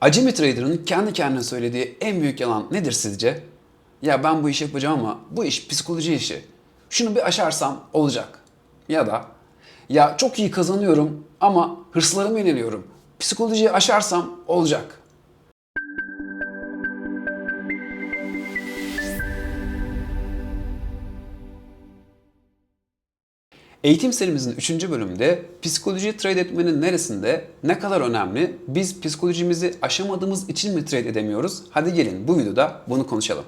Acemi trader'ın kendi kendine söylediği en büyük yalan nedir sizce? Ya ben bu işi yapacağım ama bu iş psikoloji işi. Şunu bir aşarsam olacak. Ya da ya çok iyi kazanıyorum ama hırslarımı yeniliyorum. Psikolojiyi aşarsam olacak. Eğitim serimizin 3. bölümünde psikoloji trade etmenin neresinde, ne kadar önemli, biz psikolojimizi aşamadığımız için mi trade edemiyoruz? Hadi gelin bu videoda bunu konuşalım.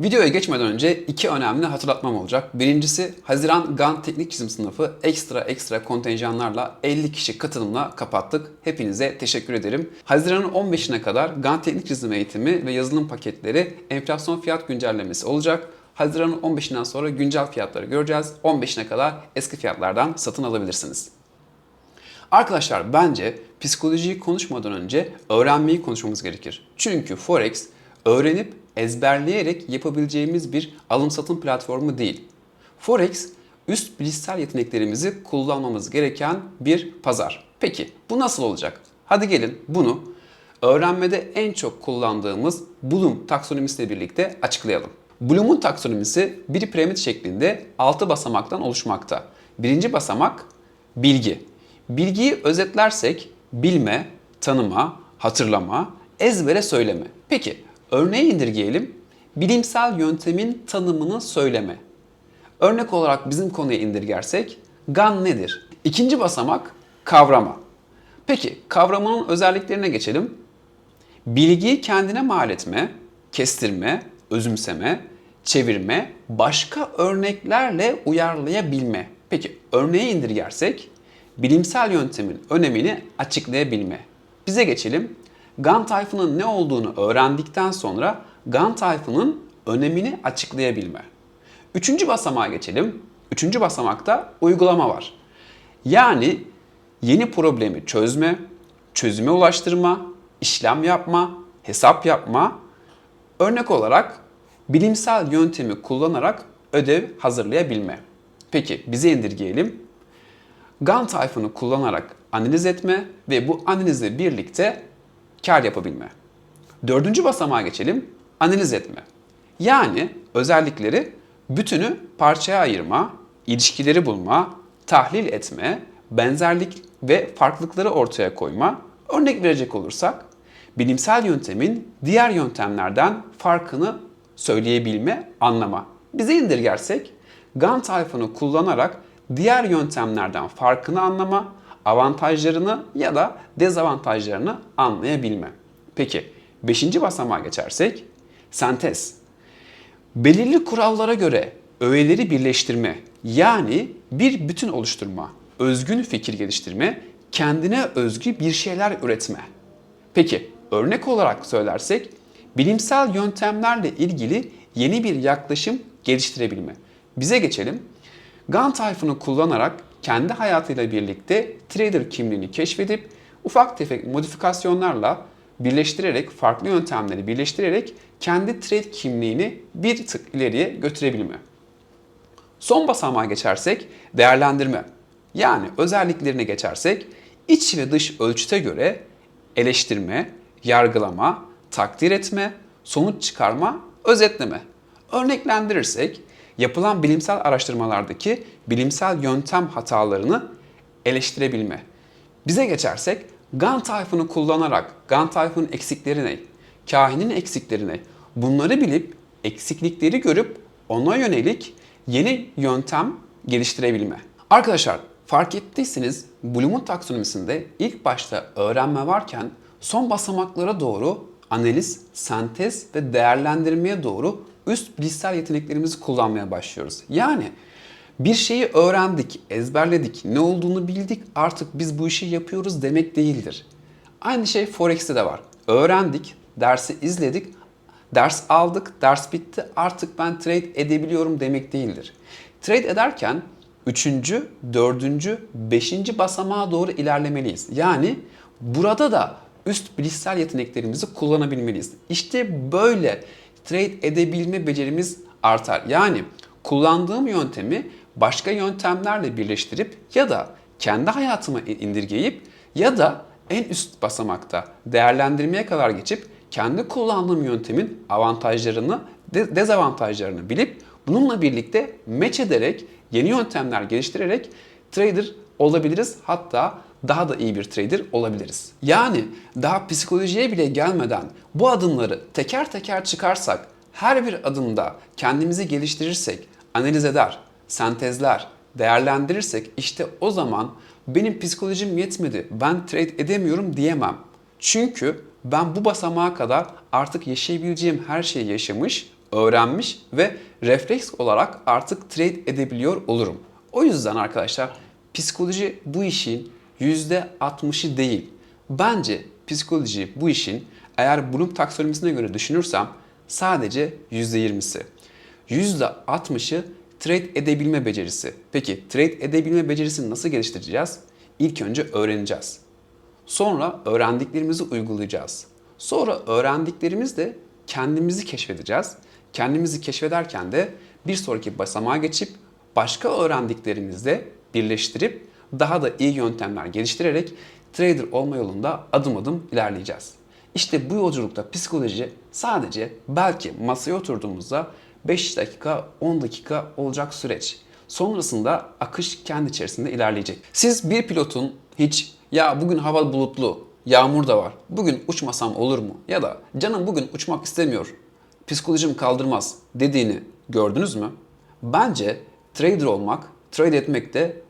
Videoya geçmeden önce iki önemli hatırlatmam olacak. Birincisi Haziran GAN Teknik Çizim Sınıfı ekstra ekstra kontenjanlarla 50 kişi katılımla kapattık. Hepinize teşekkür ederim. Haziran'ın 15'ine kadar GAN Teknik Çizim eğitimi ve yazılım paketleri enflasyon fiyat güncellemesi olacak. Haziran'ın 15'inden sonra güncel fiyatları göreceğiz. 15'ine kadar eski fiyatlardan satın alabilirsiniz. Arkadaşlar bence psikolojiyi konuşmadan önce öğrenmeyi konuşmamız gerekir. Çünkü Forex öğrenip ezberleyerek yapabileceğimiz bir alım satım platformu değil. Forex üst bilişsel yeteneklerimizi kullanmamız gereken bir pazar. Peki bu nasıl olacak? Hadi gelin bunu öğrenmede en çok kullandığımız Bloom taksonomisiyle birlikte açıklayalım. Bloom'un taksonomisi bir piramit şeklinde 6 basamaktan oluşmakta. Birinci basamak bilgi. Bilgiyi özetlersek bilme, tanıma, hatırlama, ezbere söyleme. Peki örneğe indirgeyelim. Bilimsel yöntemin tanımını söyleme. Örnek olarak bizim konuya indirgersek GAN nedir? İkinci basamak kavrama. Peki kavramanın özelliklerine geçelim. Bilgiyi kendine mal etme, kestirme, özümseme, çevirme, başka örneklerle uyarlayabilme. Peki örneğe indirgersek bilimsel yöntemin önemini açıklayabilme. Bize geçelim. GAN tayfının ne olduğunu öğrendikten sonra GAN tayfının önemini açıklayabilme. Üçüncü basamağa geçelim. Üçüncü basamakta uygulama var. Yani yeni problemi çözme, çözüme ulaştırma, işlem yapma, hesap yapma. Örnek olarak bilimsel yöntemi kullanarak ödev hazırlayabilme. Peki bize indirgeyelim. GAN tayfını kullanarak analiz etme ve bu analizle birlikte kar yapabilme. Dördüncü basamağa geçelim. Analiz etme. Yani özellikleri bütünü parçaya ayırma, ilişkileri bulma, tahlil etme, benzerlik ve farklılıkları ortaya koyma. Örnek verecek olursak, bilimsel yöntemin diğer yöntemlerden farkını söyleyebilme, anlama. Bize indirgersek, GAN tayfını kullanarak diğer yöntemlerden farkını anlama, avantajlarını ya da dezavantajlarını anlayabilme. Peki 5. basamağa geçersek sentez. Belirli kurallara göre öğeleri birleştirme yani bir bütün oluşturma, özgün fikir geliştirme, kendine özgü bir şeyler üretme. Peki örnek olarak söylersek bilimsel yöntemlerle ilgili yeni bir yaklaşım geliştirebilme. Bize geçelim. GAN tayfını kullanarak kendi hayatıyla birlikte trader kimliğini keşfedip ufak tefek modifikasyonlarla birleştirerek, farklı yöntemleri birleştirerek kendi trade kimliğini bir tık ileriye götürebilme. Son basamağa geçersek değerlendirme. Yani özelliklerine geçersek iç ve dış ölçüte göre eleştirme, yargılama, takdir etme, sonuç çıkarma, özetleme. Örneklendirirsek yapılan bilimsel araştırmalardaki bilimsel yöntem hatalarını eleştirebilme. Bize geçersek GAN tayfını kullanarak GAN tayfının eksikleri ne? Kahinin eksikleri ne? Bunları bilip eksiklikleri görüp ona yönelik yeni yöntem geliştirebilme. Arkadaşlar fark ettiyseniz Bloom'un taksonomisinde ilk başta öğrenme varken son basamaklara doğru analiz, sentez ve değerlendirmeye doğru üst bilişsel yeteneklerimizi kullanmaya başlıyoruz. Yani bir şeyi öğrendik, ezberledik, ne olduğunu bildik, artık biz bu işi yapıyoruz demek değildir. Aynı şey Forex'te de var. Öğrendik, dersi izledik, ders aldık, ders bitti, artık ben trade edebiliyorum demek değildir. Trade ederken üçüncü, dördüncü, beşinci basamağa doğru ilerlemeliyiz. Yani burada da üst bilişsel yeteneklerimizi kullanabilmeliyiz. İşte böyle trade edebilme becerimiz artar. Yani kullandığım yöntemi başka yöntemlerle birleştirip ya da kendi hayatıma indirgeyip ya da en üst basamakta değerlendirmeye kadar geçip kendi kullandığım yöntemin avantajlarını, de- dezavantajlarını bilip bununla birlikte match ederek, yeni yöntemler geliştirerek trader olabiliriz. Hatta daha da iyi bir trader olabiliriz. Yani daha psikolojiye bile gelmeden bu adımları teker teker çıkarsak, her bir adımda kendimizi geliştirirsek, analiz eder, sentezler, değerlendirirsek işte o zaman benim psikolojim yetmedi, ben trade edemiyorum diyemem. Çünkü ben bu basamağa kadar artık yaşayabileceğim her şeyi yaşamış, öğrenmiş ve refleks olarak artık trade edebiliyor olurum. O yüzden arkadaşlar psikoloji bu işin %60'ı değil. Bence psikoloji bu işin eğer Bloom taksonomisine göre düşünürsem sadece %20'si. %60'ı trade edebilme becerisi. Peki trade edebilme becerisini nasıl geliştireceğiz? İlk önce öğreneceğiz. Sonra öğrendiklerimizi uygulayacağız. Sonra öğrendiklerimizle kendimizi keşfedeceğiz. Kendimizi keşfederken de bir sonraki basamağa geçip başka öğrendiklerimizle birleştirip daha da iyi yöntemler geliştirerek trader olma yolunda adım adım ilerleyeceğiz. İşte bu yolculukta psikoloji sadece belki masaya oturduğumuzda 5 dakika 10 dakika olacak süreç. Sonrasında akış kendi içerisinde ilerleyecek. Siz bir pilotun hiç ya bugün hava bulutlu, yağmur da var, bugün uçmasam olur mu? Ya da canım bugün uçmak istemiyor, psikolojim kaldırmaz dediğini gördünüz mü? Bence trader olmak, trade etmek de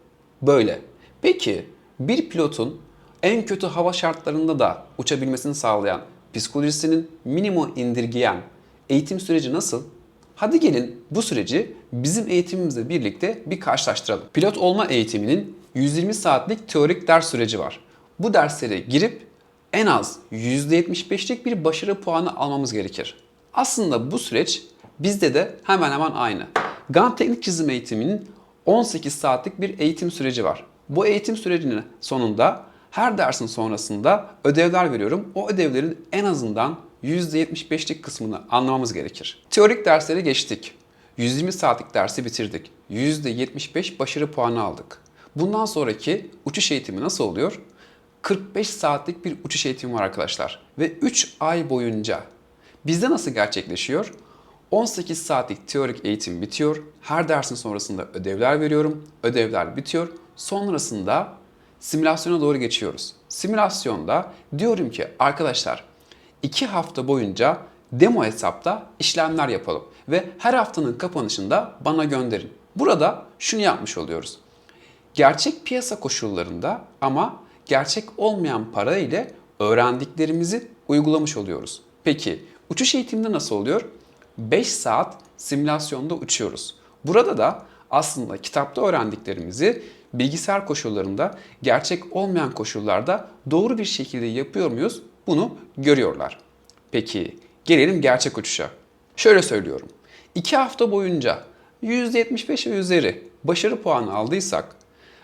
böyle. Peki bir pilotun en kötü hava şartlarında da uçabilmesini sağlayan, psikolojisinin minimum indirgeyen eğitim süreci nasıl? Hadi gelin bu süreci bizim eğitimimizle birlikte bir karşılaştıralım. Pilot olma eğitiminin 120 saatlik teorik ders süreci var. Bu derslere girip en az %75'lik bir başarı puanı almamız gerekir. Aslında bu süreç bizde de hemen hemen aynı. GAN teknik çizim eğitiminin 18 saatlik bir eğitim süreci var. Bu eğitim sürecinin sonunda her dersin sonrasında ödevler veriyorum. O ödevlerin en azından %75'lik kısmını anlamamız gerekir. Teorik dersleri geçtik. 120 saatlik dersi bitirdik. %75 başarı puanı aldık. Bundan sonraki uçuş eğitimi nasıl oluyor? 45 saatlik bir uçuş eğitimi var arkadaşlar. Ve 3 ay boyunca bizde nasıl gerçekleşiyor? 18 saatlik teorik eğitim bitiyor. Her dersin sonrasında ödevler veriyorum. Ödevler bitiyor. Sonrasında simülasyona doğru geçiyoruz. Simülasyonda diyorum ki arkadaşlar 2 hafta boyunca demo hesapta işlemler yapalım ve her haftanın kapanışında bana gönderin. Burada şunu yapmış oluyoruz. Gerçek piyasa koşullarında ama gerçek olmayan para ile öğrendiklerimizi uygulamış oluyoruz. Peki uçuş eğitiminde nasıl oluyor? 5 saat simülasyonda uçuyoruz. Burada da aslında kitapta öğrendiklerimizi bilgisayar koşullarında gerçek olmayan koşullarda doğru bir şekilde yapıyor muyuz? Bunu görüyorlar. Peki gelelim gerçek uçuşa. Şöyle söylüyorum. 2 hafta boyunca %75 ve üzeri başarı puanı aldıysak,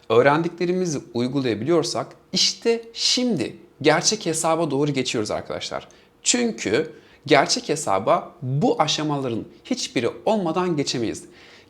öğrendiklerimizi uygulayabiliyorsak işte şimdi gerçek hesaba doğru geçiyoruz arkadaşlar. Çünkü gerçek hesaba bu aşamaların hiçbiri olmadan geçemeyiz.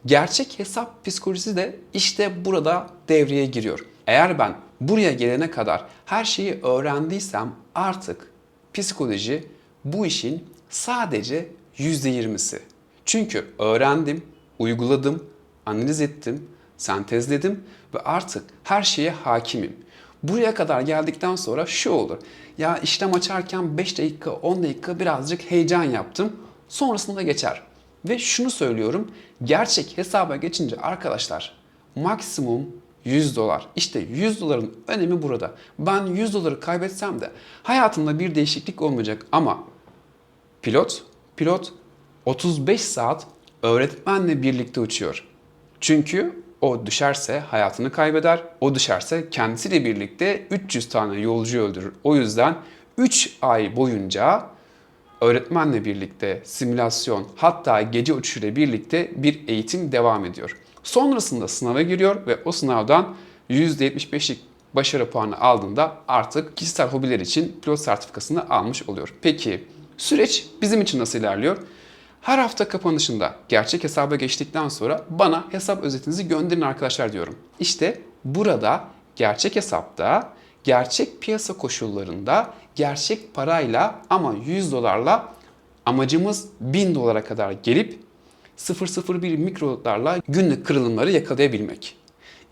Gerçek hesap psikolojisi de işte burada devreye giriyor. Eğer ben buraya gelene kadar her şeyi öğrendiysem artık psikoloji bu işin sadece %20'si. Çünkü öğrendim, uyguladım, analiz ettim, sentezledim ve artık her şeye hakimim. Buraya kadar geldikten sonra şu olur. Ya işlem açarken 5 dakika, 10 dakika birazcık heyecan yaptım. Sonrasında geçer. Ve şunu söylüyorum. Gerçek hesaba geçince arkadaşlar maksimum 100 dolar. İşte 100 doların önemi burada. Ben 100 doları kaybetsem de hayatımda bir değişiklik olmayacak ama pilot, pilot 35 saat öğretmenle birlikte uçuyor. Çünkü o düşerse hayatını kaybeder. O düşerse kendisiyle birlikte 300 tane yolcu öldürür. O yüzden 3 ay boyunca öğretmenle birlikte simülasyon hatta gece uçuşuyla birlikte bir eğitim devam ediyor. Sonrasında sınava giriyor ve o sınavdan %75'lik başarı puanı aldığında artık kişisel hobiler için pilot sertifikasını almış oluyor. Peki süreç bizim için nasıl ilerliyor? Her hafta kapanışında gerçek hesaba geçtikten sonra bana hesap özetinizi gönderin arkadaşlar diyorum. İşte burada gerçek hesapta gerçek piyasa koşullarında gerçek parayla ama 100 dolarla amacımız 1000 dolara kadar gelip 001 mikrolarla günlük kırılımları yakalayabilmek.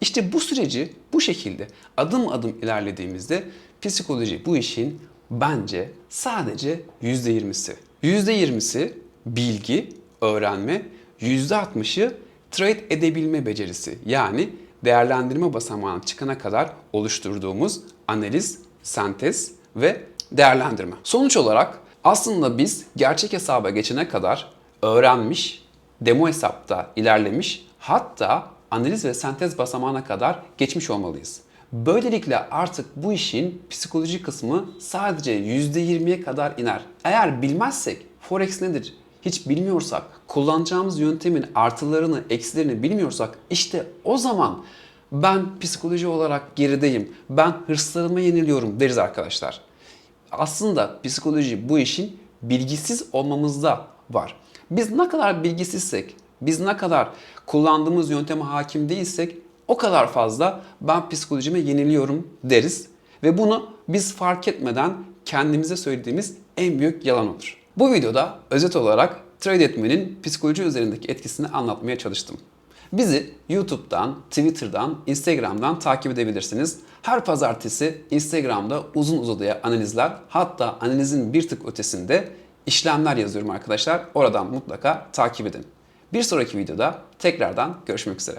İşte bu süreci bu şekilde adım adım ilerlediğimizde psikoloji bu işin bence sadece %20'si. %20'si bilgi, öğrenme, %60'ı trade edebilme becerisi. Yani değerlendirme basamağına çıkana kadar oluşturduğumuz analiz, sentez ve değerlendirme. Sonuç olarak aslında biz gerçek hesaba geçene kadar öğrenmiş, demo hesapta ilerlemiş, hatta analiz ve sentez basamağına kadar geçmiş olmalıyız. Böylelikle artık bu işin psikoloji kısmı sadece %20'ye kadar iner. Eğer bilmezsek Forex nedir? Hiç bilmiyorsak, kullanacağımız yöntemin artılarını, eksilerini bilmiyorsak işte o zaman ben psikoloji olarak gerideyim, ben hırslarıma yeniliyorum deriz arkadaşlar. Aslında psikoloji bu işin bilgisiz olmamızda var. Biz ne kadar bilgisizsek, biz ne kadar kullandığımız yönteme hakim değilsek o kadar fazla ben psikolojime yeniliyorum deriz. Ve bunu biz fark etmeden kendimize söylediğimiz en büyük yalan olur. Bu videoda özet olarak trade etmenin psikoloji üzerindeki etkisini anlatmaya çalıştım. Bizi YouTube'dan, Twitter'dan, Instagram'dan takip edebilirsiniz. Her pazartesi Instagram'da uzun uzadıya analizler, hatta analizin bir tık ötesinde işlemler yazıyorum arkadaşlar. Oradan mutlaka takip edin. Bir sonraki videoda tekrardan görüşmek üzere.